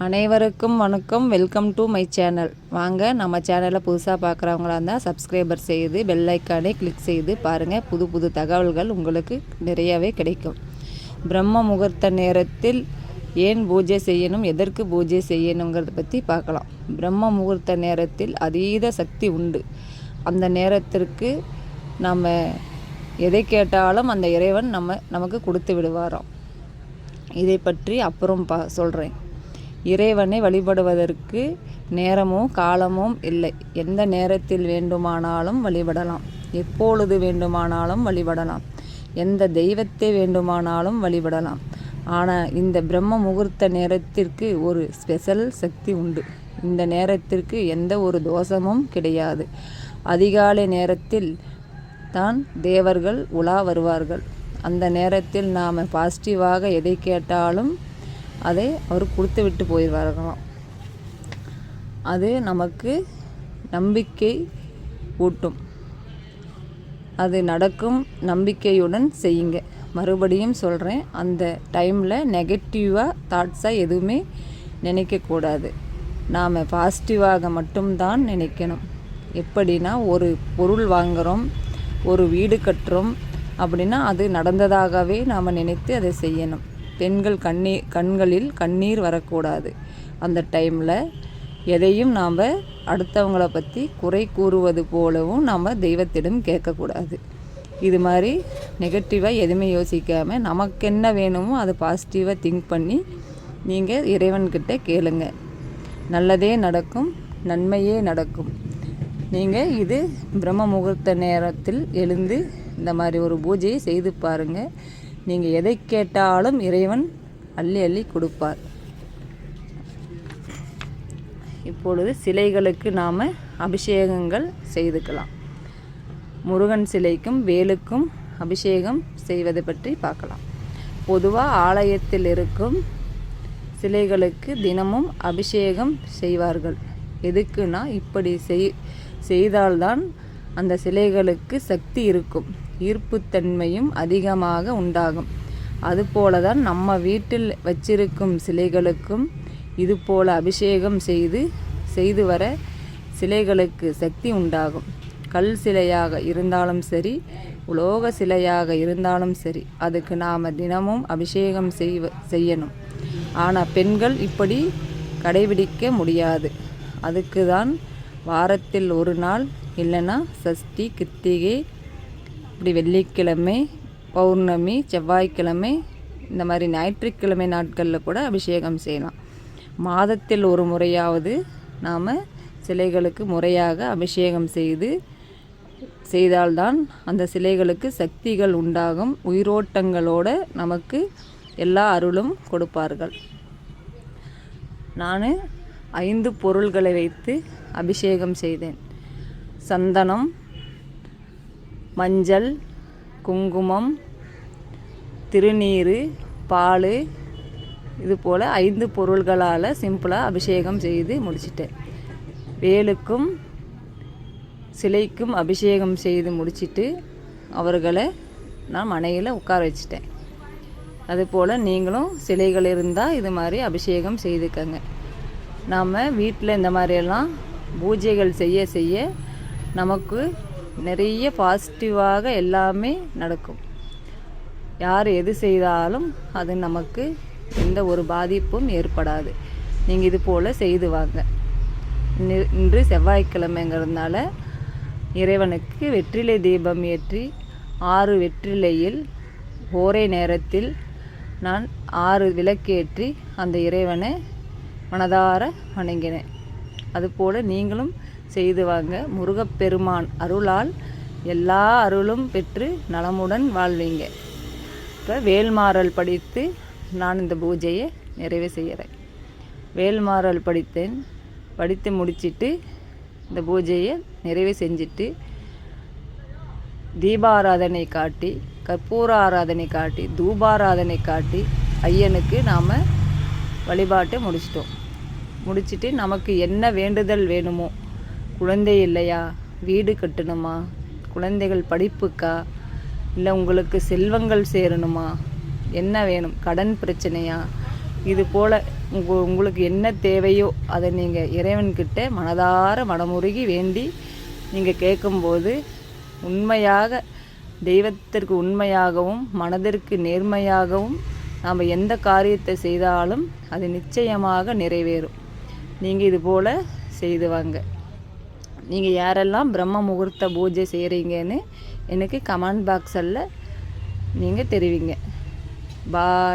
அனைவருக்கும் வணக்கம். Welcome to my channel வாங்க நம்ம சேனலை புதுசாக பார்க்குறவங்களா இருந்தால் சப்ஸ்கிரைபர் செய்து பெல் ஐக்கானை கிளிக் செய்து பாருங்கள் புது புது தகவல்கள் உங்களுக்கு நிறையவே கிடைக்கும். பிரம்ம முகூர்த்த நேரத்தில் ஏன் பூஜை செய்யணும் எதற்கு பூஜை செய்யணுங்கிறத பற்றி பார்க்கலாம். பிரம்ம முகூர்த்த நேரத்தில் அதீத சக்தி உண்டு. அந்த நேரத்திற்கு நம்ம எதை கேட்டாலும் அந்த இறைவன் நம்ம நமக்கு கொடுத்து விடுவாராம். இதை பற்றி அப்புறம் பா சொல்கிறேன் இறைவனை வழிபடுவதற்கு நேரமும் காலமும் இல்லை. எந்த நேரத்தில் வேண்டுமானாலும் வழிபடலாம். எப்பொழுது வேண்டுமானாலும் வழிபடலாம். எந்த தெய்வத்தை வேண்டுமானாலும் வழிபடலாம். ஆனால் இந்த பிரம்ம முகூர்த்த நேரத்திற்கு ஒரு ஸ்பெஷல் சக்தி உண்டு. இந்த நேரத்திற்கு எந்த ஒரு தோஷமும் கிடையாது. அதிகாலை நேரத்தில் தான் தேவர்கள் உலா வருவார்கள். அந்த நேரத்தில் நாம் பாசிட்டிவாக எதை கேட்டாலும் அதை அவர் கொடுத்து விட்டு போயிடுவார்களாம். அது நமக்கு நம்பிக்கை ஊட்டும். அது நடக்கும் நம்பிக்கையுடன் செய்யுங்க. மறுபடியும் சொல்கிறேன் அந்த டைமில் நெகட்டிவாக தாட்ஸாக எதுவுமே நினைக்கக்கூடாது நாம் பாசிட்டிவாக மட்டும்தான் நினைக்கணும். எப்படின்னா ஒரு பொருள் வாங்குகிறோம் ஒரு வீடு கட்டுறோம் அப்படின்னா அது நடந்ததாகவே நாம் நினைத்து அதை செய்யணும். பெண்கள் கண்ணீர் கண்களில் கண்ணீர் வரக்கூடாது. அந்த டைமில் எதையும் நாம் அடுத்தவங்கள பற்றி குறை கூறுவது போலவும் நாம் தெய்வத்திடம் கேட்கக்கூடாது. இது மாதிரி நெகட்டிவாக எதுவுமே யோசிக்காமல் நமக்கு என்ன வேணுமோ அதை பாசிட்டிவாக திங்க் பண்ணி நீங்கள் இறைவன்கிட்ட கேளுங்க. நல்லதே நடக்கும் நன்மையே நடக்கும். நீங்கள் இது பிரம்ம முகூர்த்த நேரத்தில் எழுந்து இந்த மாதிரி ஒரு பூஜையை செய்து பாருங்கள் நீங்கள் எதை கேட்டாலும் இறைவன் அள்ளி அள்ளி கொடுப்பார். இப்பொழுது சிலைகளுக்கு நாம் அபிஷேகங்கள் செய்துக்கலாம். முருகன் சிலைக்கும் வேலுக்கும் அபிஷேகம் செய்வது பற்றி பார்க்கலாம். பொதுவாக ஆலயத்தில் இருக்கும் சிலைகளுக்கு தினமும் அபிஷேகம் செய்வார்கள். எதுக்குன்னா இப்படி செய் செய்தால்தான் அந்த சிலைகளுக்கு சக்தி இருக்கும். ஈர்ப்புத்தன்மையும் அதிகமாக உண்டாகும். அதுபோல தான் நம்ம வீட்டில் வச்சிருக்கும் சிலைகளுக்கும் இதுபோல அபிஷேகம் செய்து செய்து வர சிலைகளுக்கு சக்தி உண்டாகும். கல் சிலையாக இருந்தாலும் சரி உலோக சிலையாக இருந்தாலும் சரி அதுக்கு நாம் தினமும் அபிஷேகம் செய்வ செய்யணும். ஆனால் பெண்கள் இப்படி கடைபிடிக்க முடியாது. அதுக்கு தான் வாரத்தில் ஒரு நாள் இல்லைன்னா சஷ்டி கிருத்திகை இப்படி வெள்ளிக்கிழமை பௌர்ணமி செவ்வாய்க்கிழமை இந்த மாதிரி ஞாயிற்றுக்கிழமை நாட்களில் கூட அபிஷேகம் செய்யலாம். மாதத்தில் ஒரு முறையாவது நாம் சிலைகளுக்கு முறையாக அபிஷேகம் செய்து செய்தால்தான் அந்த சிலைகளுக்கு சக்திகள் உண்டாகும். உயிரோட்டங்களோட நமக்கு எல்லா அருளும் கொடுப்பார்கள். நான் ஐந்து பொருள்களை வைத்து அபிஷேகம் செய்தேன். சந்தனம் மஞ்சள் குங்குமம் திருநீர் பால் இது போல் ஐந்து பொருள்களால் சிம்பிளாக அபிஷேகம் செய்து முடிச்சிட்டேன். வேலுக்கும் சிலைக்கும் அபிஷேகம் செய்து முடிச்சிட்டு அவர்களை நான் மனையில் உட்கார வச்சிட்டேன். அதுபோல் நீங்களும் சிலைகள் இருந்தால் இது மாதிரி அபிஷேகம் செய்துக்கங்க. நாம் வீட்டில் இந்த மாதிரியெல்லாம் பூஜைகள் செய்ய செய்ய நமக்கு நிறைய பாசிட்டிவாக எல்லாமே நடக்கும். யார் எது செய்தாலும் அது நமக்கு எந்த ஒரு பாதிப்பும் ஏற்படாது. நீங்கள் இது போல் செய்து வாங்க. இன்று செவ்வாய்க்கிழமைங்கிறதுனால இறைவனுக்கு வெற்றிலை தீபம் ஏற்றி ஆறு வெற்றிலையில் ஒரே நேரத்தில் நான் ஆறு விளக்கேற்றி அந்த இறைவனை மனதார வணங்கினேன். அதுபோல் நீங்களும் செய்து வாங்க. முருகப்பெருமான் அருளால் எல்லா அருளும் பெற்று நலமுடன் வாழ்வீங்க. இப்போ வேல்மாறல் படித்து நான் இந்த பூஜையை நிறைவு செய்கிறேன் வேல்மாறல் படித்தேன். படித்து முடிச்சிட்டு இந்த பூஜையை நிறைவு செஞ்சுட்டு தீபாராதனை காட்டி கற்பூர ஆராதனை காட்டி தூபாராதனை காட்டி ஐயனுக்கு நாம் வழிபாட்டை முடிச்சிட்டோம். முடிச்சுட்டு நமக்கு என்ன வேண்டுதல் வேணுமோ குழந்தை இல்லையா? வீடு கட்டணுமா? குழந்தைகள் படிப்புக்கா? இல்லை உங்களுக்கு செல்வங்கள் சேரணுமா? என்ன வேணும்? கடன் பிரச்சனையா? இது போல் உங்க உங்களுக்கு என்ன தேவையோ அதை நீங்கள் இறைவன்கிட்ட மனதார மனமுருகி வேண்டி நீங்கள் கேட்கும்போது உண்மையாக தெய்வத்திற்கு உண்மையாகவும் மனதிற்கு நேர்மையாகவும் நாம் எந்த காரியத்தை செய்தாலும் அது நிச்சயமாக நிறைவேறும். நீங்கள் இது போல் செய்து வாங்க. நீங்கள் யாரெல்லாம் பிரம்ம முகூர்த்த பூஜை செய்கிறீங்கன்னு எனக்கு கமெண்ட் பாக்ஸில் நீங்கள் தெரிவிங்க. பாய்.